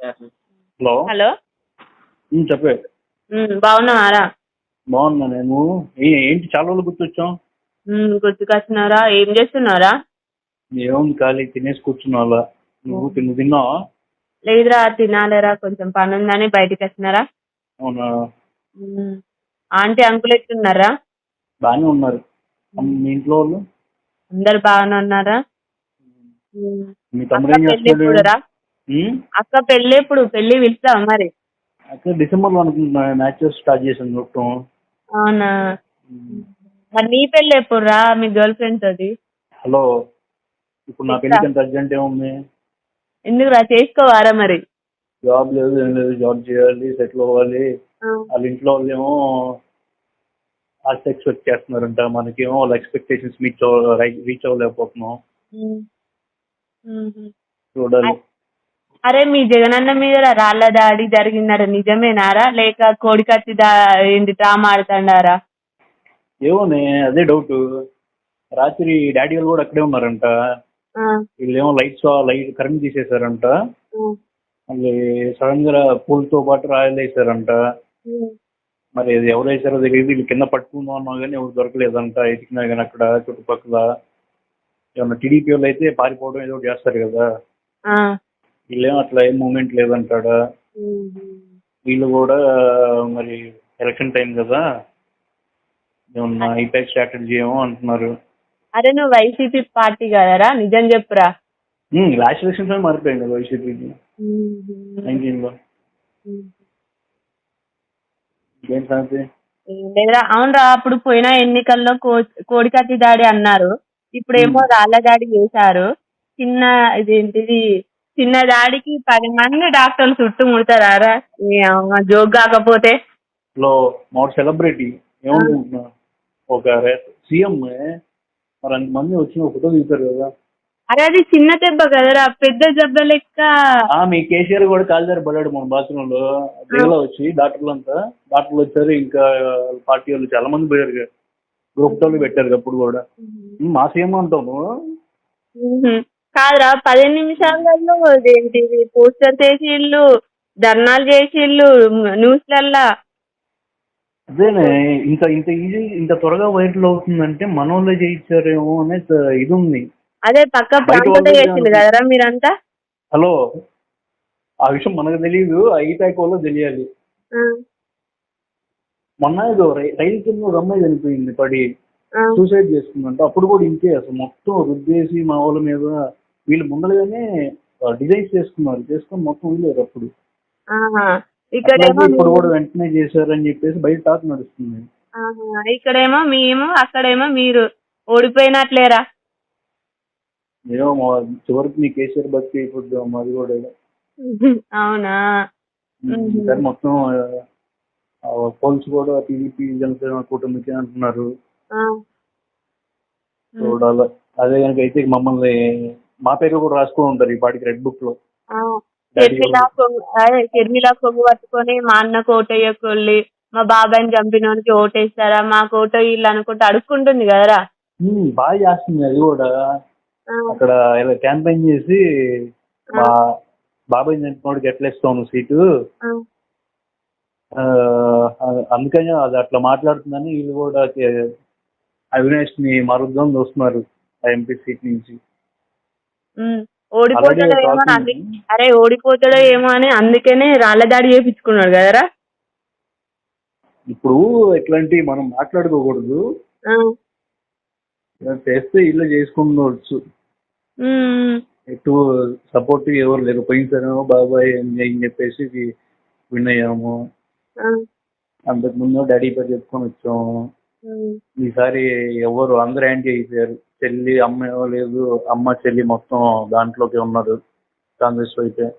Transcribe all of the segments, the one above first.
Hello? Hello? చెప్పే. బాగున్నావారా బాగున్నా నేను. ఏంటి చాలా రోజులు గుర్తొచ్చాం గుర్తుకొచ్చినారా ఏం చేస్తున్నారా ఏముంది ఖాళీ తినేసి కూర్చున్నా నువ్వు తిను తిన్నావా? లేదురా తినాలేరా. కొంచెం పని ఉందని బయటికి వచ్చినారా? అవునా? ఆంటీ అంకుల్ ఎట్లున్నారా? బాగానే ఉన్నారు. మీ ఇంట్లో వాళ్ళు? అందరు బాగానే ఉన్నారా? మీ తమ్ముడు ఏం చేస్తున్నాడు? అక్క పెళ్ళి ఎప్పుడు పెళ్ళి పిలుస్తావా మరి. అక్కడ డిసెంబర్లో అనుకుంటున్నా మ్యాచెస్ స్టార్ట్ చేసాను చూడటం. అవునా. మరి నీ పెళ్ళి ఎప్పుడురా మీ గర్ల్ ఫ్రెండ్ తోటి? హలో ఇప్పుడు నా పెళ్ళికి ఎంత అర్జెంట్ ఏముంది? ఎందుకురా చేసుకోవారా మరి? జాబ్ లేదు ఏం లేదు జాబ్ చేయాలి సెటిల్ అవ్వాలి. వాళ్ళ ఇంట్లో వాళ్ళు ఏమో ఆశ ఎక్స్పెక్ట్ చేస్తున్నారంట మనకేమో వాళ్ళ ఎక్స్పెక్టేషన్స్ మీట్ రీచ్ అవ్వలేకపోతున్నాం. చూడాలి. అరే మీ జగనన్న మీద రాళ్ళ దాడి జరిగిందట. నిజమేనారా? లేక కోడికత్తి దా ఏంటి డ్రామా ఆడుతాడారా? ఏమోనే అదే డౌట్. రాత్రి డాడీ వాళ్ళు కూడా అక్కడే ఉన్నారంట. వీళ్ళేమో లైట్స్ లైట్ కరెంట్ తీసేశారంట. మళ్ళీ సడన్గా పూలతో పాటు రాయలు వేసారంట మరి అది ఎవరు వేసారో తెలియదు. వీళ్ళు కింద పట్టుకుందాం అన్నా కానీ ఎవరు దొరకలేదంట. ఎతికినా కానీ అక్కడ చుట్టుపక్కల. ఏమన్నా టీడీపీ వాళ్ళు అయితే పారిపోవడం ఏదో చేస్తారు కదా. వీళ్ళేమో అట్లా ఏం మూమెంట్ లేదంటాడా? వీళ్ళు కూడా మరి ఎలక్షన్ టైం కదా? ఏమన్నా ఐపాక్ స్ట్రాటజీ ఏమో అంటున్నారు. అరే నువ్వు వైసీపీ పార్టీ కదరా? నిజం చెప్పురా. లాస్ట్ ఎలక్షన్ టైం మారిపోయింది కదా వైసీపీకి నైన్టీన్లో ఏం సంగతి? లేదురా. అవునరా అప్పుడు పోయిన ఎన్నికల్లో కోడికత్తి దాడి అన్నారు. ఇప్పుడేమో రాళ్ళ దాడి చేశారు. చిన్న ఇదేంటిది చిన్న దాడికి పది మంది డాక్టర్లు చుట్టుముడతారా జోక్ కాకపోతే. లో మా సెలబ్రిటీ ఏమనుకుంటున్నా? ఒక సీఎం మరి అంతమంది వచ్చి ఫోటో దిగుతారు కదా. అరే అది చిన్న దెబ్బ కదరా పెద్ద దెబ్బ లెక్క. ఆ మీ కేసీఆర్ కూడా కాలుదారి పడ్డాడు మన బాత్రూమ్లో దిగలో వచ్చి డాక్టర్లు అంతా. డాక్టర్లు వచ్చారు ఇంకా పార్టీ వాళ్ళు చాలా మంది పోయారు. గ్రూప్ వాళ్ళు పెట్టారు అప్పుడు కూడా. మా సీఎం మ్మ్. కాదురా పదిహేను నిమిషాలలో ఏంటిది పోస్టర్ చేసిళ్ళు ధర్నాలు చేసిళ్ళు న్యూస్లల్లా. అదేనే ఇంత ఇంత ఈజీ ఇంత త్వరగా వైరల్ అవుతుందంటే మన వాళ్ళే చేయించారేమో అనే ఇది ఉంది అదే పక్క చేసిండు కదరా మీరంతా? హలో ఆ విషయం మనకు తెలియదు ఐపాక్ వాళ్ళు తెలియాలి. మొన్న ఏదో రైలు కింద ఒక అమ్మాయి చనిపోయింది పడి. సూసైడ్ చేసుకుందంట. అప్పుడు కూడా ఇంతే అసలు. మొత్తం రుద్దేసి మా వాళ్ళ మీద వీళ్ళు ముందరగానే డిజైన్స్ చేసుకున్నారు. చేసుకొని మొత్తం వీళ్ళారు అప్పుడు. ఇప్పుడు కూడా వెంటనే చేశారని చెప్పేసి బయట టాక్ నడుస్తుంది. ఇక్కడేమో మేము అక్కడేమో మీరు ఓడిపోయినట్లేరా? ఏమో చివరికి మీ కేసీఆర్ బతికి అయిపోద్దాం మాది కూడా అవునా? మొత్తం పోల్స్ కూడా టీడీపీ జనసేన కూటమికి అంటున్నారు. చూడాలి అదే కనుక అయితే మమ్మల్ని మా పేరు కూడా రాసుకొని ఉంటారు ఈ పాటికి రెడ్ బుక్లో. షర్మిల కొంగు అదే షర్మిల కొంగు పట్టుకొని మా అన్నకు ఓటేయకొల్లి మా బాబాయ్ని చంపినోనికి ఓటేస్తారా మాకు ఓటు వీళ్ళు అనుకుంటూ అడుక్కుంటుంది కదరా. బాగా చేస్తుంది అది కూడా. అక్కడ ఇలా క్యాంపెయిన్ చేసి మా బాబాయ్ చంపినోడికి ఎట్లా ఇస్తాను సీటు? అందుకని అది అట్లా మాట్లాడుతుందని వీళ్ళు కూడా అవినాష్ని మారుద్దాం చూస్తున్నారు ఎంపీ సీట్ నుంచి. ఓడిపోతాడో ఏమో అని అరే ఓడిపోతాడో ఏమో అని అందుకనే రాళ్ళ దాడి చేపించుకున్నాడు కదరా ఇప్పుడు ఇట్లాంటివి మనం మాట్లాడుకోకూడదు చేస్తే ఇల్లు చేసుకుండవచ్చు ఉమ్. ఎటు సపోర్ట్ ఎవరు లేరు పోయినసారేమో బాబాయ్ అని చెప్పేసి విన్ అయ్యాము ఆ. అంతకు ముందు డాడీ పేరు చెప్పుకొని వచ్చాము. ఈసారి ఎవరు అందరు యాంటీ అయిపోయారు. చెల్లి అమ్మ లేదు. అమ్మ చెల్లి మొత్తం దాంట్లోకి ఉన్నారు. కాంగ్రెస్ అయితే.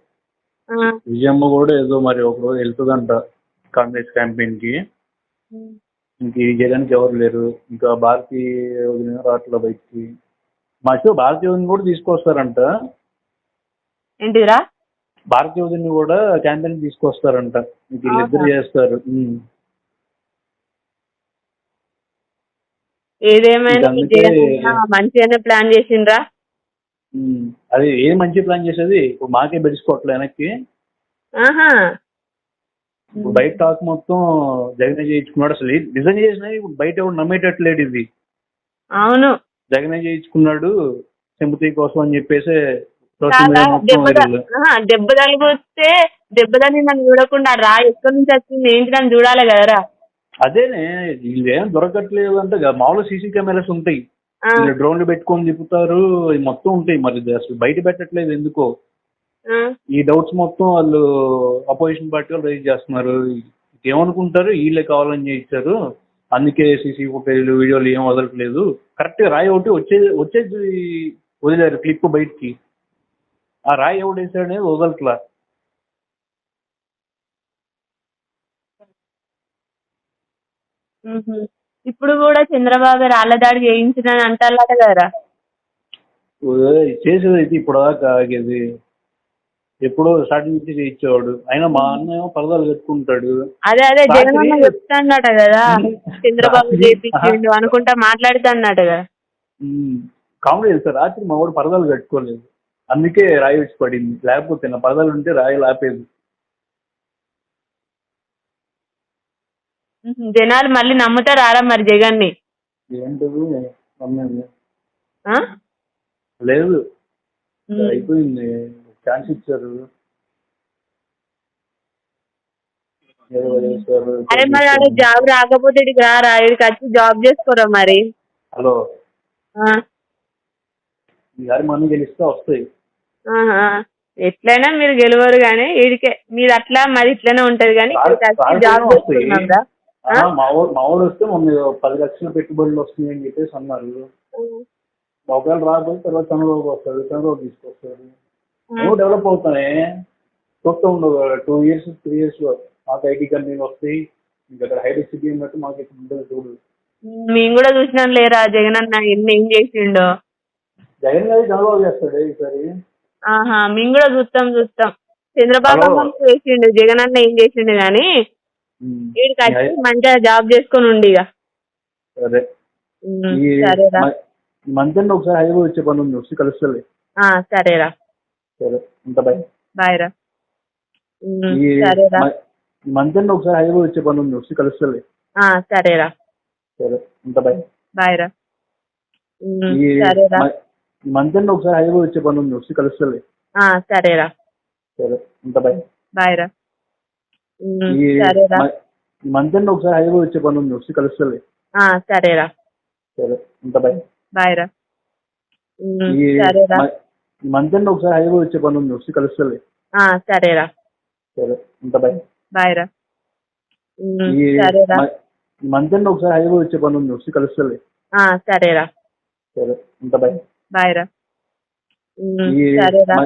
విజయమ్మ కూడా ఏదో మరి ఒక రోజు వెళ్తుందంట కాంగ్రెస్ క్యాంపెయిన్కి. ఇంక ఈ జగన్కి ఎవరు లేరు. ఇంకా భారతీ వదిన రావట్లే బయటికి. మాకు భారతీయ కూడా తీసుకొస్తారంట. ఏంటిదిరా? భారతీయ కూడా క్యాంపెయిన్ తీసుకొస్తారంట. వీళ్ళిద్దరు అవునా? చేస్తారు. ఏదేమైనా మంచిగానే ప్లాన్ చేసిండ్రా. అది ఏ మంచి ప్లాన్ చేసేది? ఇప్పుడు మాకే బెడిసిపోవట్లే వెనక్కి. బయట టాక్ మొత్తం జగనే చేయించుకున్నాడు అసలు. నిజంగా చేసినా ఇప్పుడు బయట ఎవరు నమ్మేటట్లేడు ఇది. అవును. జగనే చేయించుకున్నాడు సింపతి కోసం అని చెప్పేసి దెబ్బ తగిలిపోతే దెబ్బ తగిలి నన్ను చూడకుండా రా ఎక్కడి నుంచి వచ్చింది ఏంటి నన్ను చూడాలి కదరా. అదేనే వీళ్ళు దొరకట్లేదు అంటే గా- మామూలు సీసీ కెమెరాస్ ఉంటాయి. డ్రోన్లు పెట్టుకొని తిప్పుతారు మొత్తం ఉంటాయి మరి అసలు బయట పెట్టట్లేదు ఎందుకో. ఈ డౌట్స్ మొత్తం వాళ్ళు అపోజిషన్ పార్టీ వాళ్ళు రైజ్ చేస్తున్నారు. ఏమనుకుంటారు వీళ్ళే కావాలని చేయించారు. అందుకే సీసీ ఫుటేజ్లు వీడియోలు ఏం వదలట్లేదు. కరెక్ట్ రాయి ఒకటి వచ్చే వచ్చేది వదిలేరు క్లిప్ బయటికి. ఆ రాయి ఎవడు వేసాడనేది వదలట్లా. ఇప్పుడు కూడా చంద్రబాబు రాళ్ళ దాడి చేయించిన అంటారట కదరా ఓయ్, చేసేది అయితే ఇప్పుడు దాకా ఆగేది. ఎప్పుడో స్టార్టింగ్ నుంచి చేయించేవాడు. అయినా మా అన్న ఏమో పరదాలు కట్టుకుంటాడు. అదే అదే రాత్రి- జగనన్న చెప్తాన్నట కదా. చంద్రబాబు రాత్రి- అనుకుంటా మాట్లాడుతాన్నట కదా. కామెడీ చేస్తారు. రాత్రి మా వాడు పరదాలు కట్టుకోలేదు. అందుకే రాయి వచ్చి పడింది. లేకపోతే నా పరదాలు ఉంటే రాయి లాపేది. జనాలు మళ్ళీ నమ్ముతారా మరి జగన్ని ఏంటది? నమ్మేది. ఆ? లేదు. అయిపోయింది. ఛాన్స్ ఇచ్చారు. అరే మరి ఆడ జాబ్ రాకపోతే ఇక్కడికి రారా? ఇక్కడికి వచ్చి జాబ్ చేసుకోరా మరి? హలో. మనం గెలిస్తే వస్తాయి. ఆహా. ఎట్లయినా మీరు గెలవరు కానీ ఈడికే మీరు అట్లా మరి ఇట్లనే ఉంటది కానీ జాబ్ వస్తాయి. మా ఊరు మా ఊరు వస్తే మొన్న పది లక్షల పెట్టుబడులు వస్తున్నాయి అని చెప్పేసి అన్నారు. ఒకవేళ రాకపోతే తర్వాత చంద్రబాబు వస్తాడు చంద్రబాబు తీసుకొస్తాడు. నువ్వు డెవలప్ అవుతానే. చూస్తూ ఉండవు టూ ఇయర్స్ త్రీ ఇయర్స్లో మాకు ఐటీ కంపెనీలు వస్తాయి. ఇంకా అక్కడ హైటెక్ సిటీ ఉన్నట్టు మాకు ఇక్కడ ఉంటుంది చూడు. మేము కూడా చూసినాం లేరా జగన్ అన్న ఎన్ని ఏం చేసిండో. జగన్ గారి చంద్రబాబు చేస్తాడు ఈసారి? ఆహా మేము కూడా చూస్తాం చూస్తాం. చంద్రబాబు చేసిండు జగన్ అన్న ఏం చేసిండు కానీ. వీడికి వచ్చి మంచిగా జాబ్ చేసుకొని ఉండి ఇక. సరే. సరేరా. మంత్ ఒకసారి హైవే వచ్చే పని ఉంది వచ్చి కలుస్తుంది సరేరా. సరే బాయ్. రా ఈ సరేరా. మంత్ ఒకసారి హైవే వచ్చే పని ఉంది వచ్చి కలుస్తుంది సరేరా. సరే బాయ్. రా సరేరా. మంత్ ఒకసారి హైవే వచ్చే పని ఉంది వచ్చి కలుస్తుంది ఆ, సరేరా. సరే బాయ్. రా సరేరా. మంత్ ఒకసారి హైవే వచ్చే పని ఉంది వచ్చి కలుస్తుంది ఆ, సరేరా. సరే బాయ్. రా సరేరా. మంత్ ఒకసారి హైవే వచ్చే పని ఉంది వచ్చి కలుస్తుంది ఆ, సరేరా. సరే బాయ్. రా సరేరా. మంత్ ఒకసారి హైవే వచ్చే పని ఉంది వచ్చి కలుస్తుంది ఆ, సరేరా. సరే అంత బై బాయ్ రా సరేరా.